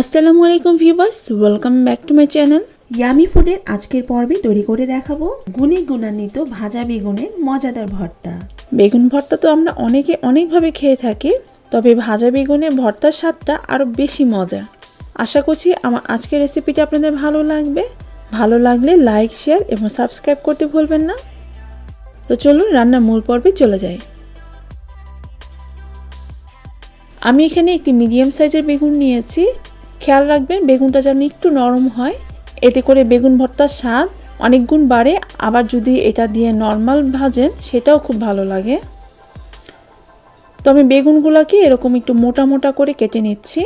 আসসালামু আলাইকুম viewers welcome back to my channel yummy ফুডের আজকের পর্বে তৈরি করে দেখাবো গুণে গুণান্বিত ভাজা বেগুনের মজাদার ভর্তা। বেগুন ভর্তা তো আমরা অনেকে অনেকভাবে খেয়ে থাকি তবে ভাজা বেগুনের ভর্তার স্বাদটা আরও বেশি মজা। আশা করছি আমার আজকের রেসিপিটা আপনাদের ভালো লাগবে। ভালো লাগলে লাইক শেয়ার এবং সাবস্ক্রাইব করতে ভুলবেন না। তো চলুন রান্নার মূল পর্বে চলে যাই। আমি এখানে একটি মিডিয়াম সাইজের বেগুন নিয়েছি। খেয়াল রাখবেন, বেগুনটা যেন একটু নরম হয়। এতে করে বেগুন ভর্তার স্বাদ অনেক গুণ বাড়ে। আবার যদি এটা দিয়ে নর্মাল ভাজেন, সেটাও খুব ভালো লাগে। তো আমি বেগুনগুলোকে এরকম একটু মোটা মোটা করে কেটে নিচ্ছি।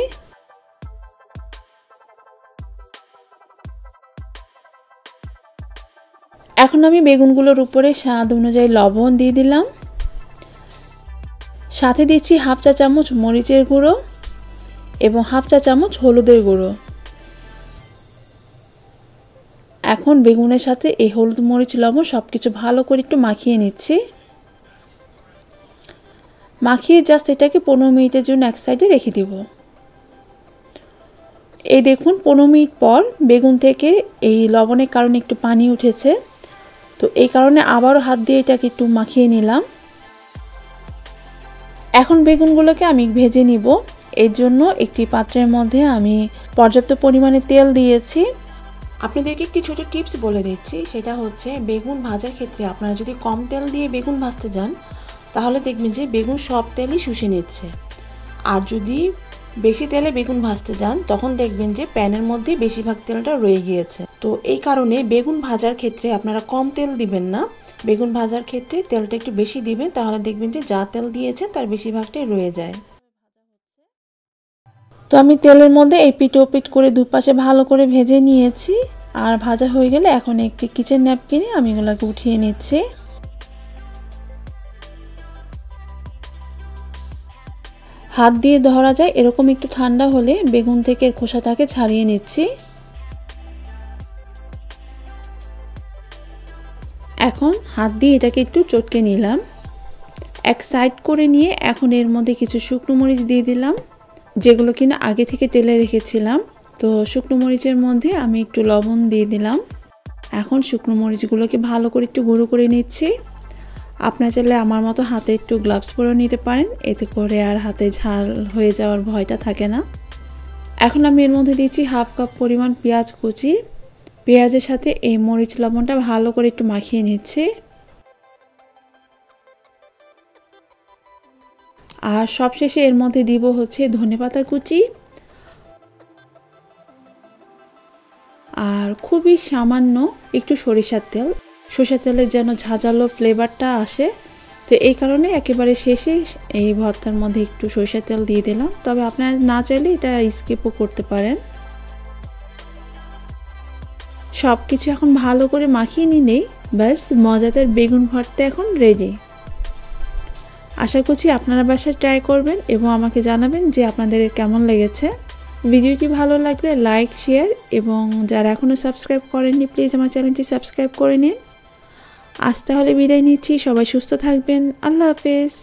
এখন আমি বেগুনগুলোর উপরে স্বাদ অনুযায়ী লবণ দিয়ে দিলাম। সাথে দিচ্ছি হাফ চা চামচ মরিচের গুঁড়ো। এবং হাফ চা চামচ হলুদের গুঁড়ো। এখন বেগুনের সাথে এই হলুদ মরিচ, লবণ সব কিছু ভালো করে একটু মাখিয়ে নিচ্ছি। মাখিয়ে জাস্ট এটাকে পনেরো মিনিটের জন্য এক সাইডে রেখে দিব। এই দেখুন, পনেরো মিনিট পর বেগুন থেকে এই লবণের কারণে একটু পানি উঠেছে। তো এই কারণে আবারও হাত দিয়ে এটাকে একটু মাখিয়ে নিলাম। এখন বেগুনগুলোকে আমি ভেজে নিব। এর জন্য একটি পাত্রের মধ্যে আমি পর্যাপ্ত পরিমাণে তেল দিয়েছি। আপনাদেরকে একটি ছোট টিপস বলে দিচ্ছি, সেটা হচ্ছে বেগুন ভাজার ক্ষেত্রে আপনারা যদি কম তেল দিয়ে বেগুন ভাজতে যান, তাহলে দেখবেন যে বেগুন সব তেলই শুষে নিচ্ছে। আর যদি বেশি তেলে বেগুন ভাজতে যান, তখন দেখবেন যে প্যানের মধ্যে বেশিরভাগ তেলটা রয়ে গিয়েছে। তো এই কারণে বেগুন ভাজার ক্ষেত্রে আপনারা কম তেল দিবেন না। বেগুন ভাজার ক্ষেত্রে তেলটা একটু বেশি দিবেন, তাহলে দেখবেন যে যা তেল দিয়েছেন তার বেশিরভাগটাই রয়ে যায়। তো আমি তেলের মধ্যে এই পিট পিট করে দুপাশে ভালো করে ভেজে নিয়েছি। আর ভাজা হয়ে গেলে এখন একটি কিচেন ন্যাপকিনে আমি এগুলোকে উঠিয়ে নিচ্ছি। হাত দিয়ে ধরা যায় এরকম একটু ঠান্ডা হলে বেগুন থেকে খোসাটাকে ছাড়িয়ে নিচ্ছি। এখন হাত দিয়ে এটাকে একটু চটকে নিলাম। এক সাইড করে নিয়ে এখন এর মধ্যে কিছু শুকনো মরিচ দিয়ে দিলাম। যেগুলো কিনা আগে থেকে তেলে রেখেছিলাম। তো শুকনো মরিচের মধ্যে আমি একটু লবণ দিয়ে দিলাম। এখন শুকনো মরিচগুলোকে ভালো করে একটু গুঁড়ো করে নিচ্ছি। আপনার চাইলে আমার মতো হাতে একটু গ্লাভস পরেও নিতে পারেন। এতে করে আর হাতে ঝাল হয়ে যাওয়ার ভয়টা থাকে না। এখন আমি এর মধ্যে দিচ্ছি হাফ কাপ পরিমাণ পেঁয়াজ কুচি। পেঁয়াজের সাথে এই মরিচ লবণটা ভালো করে একটু মাখিয়ে নিচ্ছি। আর সবশেষে এর মধ্যে দিব হচ্ছে ধনেপাতা কুচি। আর খুবই সামান্য একটু সরিষার তেল। সরিষার তেলের যেন ঝাঁঝালো ফ্লেভারটা আসে। তো এই কারণে একেবারে শেষে এই ভর্তার মধ্যে একটু সরিষার তেল দিয়ে দিলাম। তবে আপনারা না চাইলে এটা স্কিপও করতে পারেন। সব কিছু এখন ভালো করে মাখিয়ে নিলেই ব্যাস, মজাদার বেগুন ভর্তা এখন রেডি আশা করছি আপনারা বাসায় ট্রাই করবেন এবং আমাকে জানাবেন যে আপনাদের কেমন লেগেছে। ভিডিওটি ভালো লাগলে লাইক শেয়ার এবং যারা এখনও সাবস্ক্রাইব করেননি প্লিজ আমার চ্যানেলটি সাবস্ক্রাইব করে নিন। আজ তাহলে বিদায় নিচ্ছি। সবাই সুস্থ থাকবেন। আল্লাহ হাফেজ।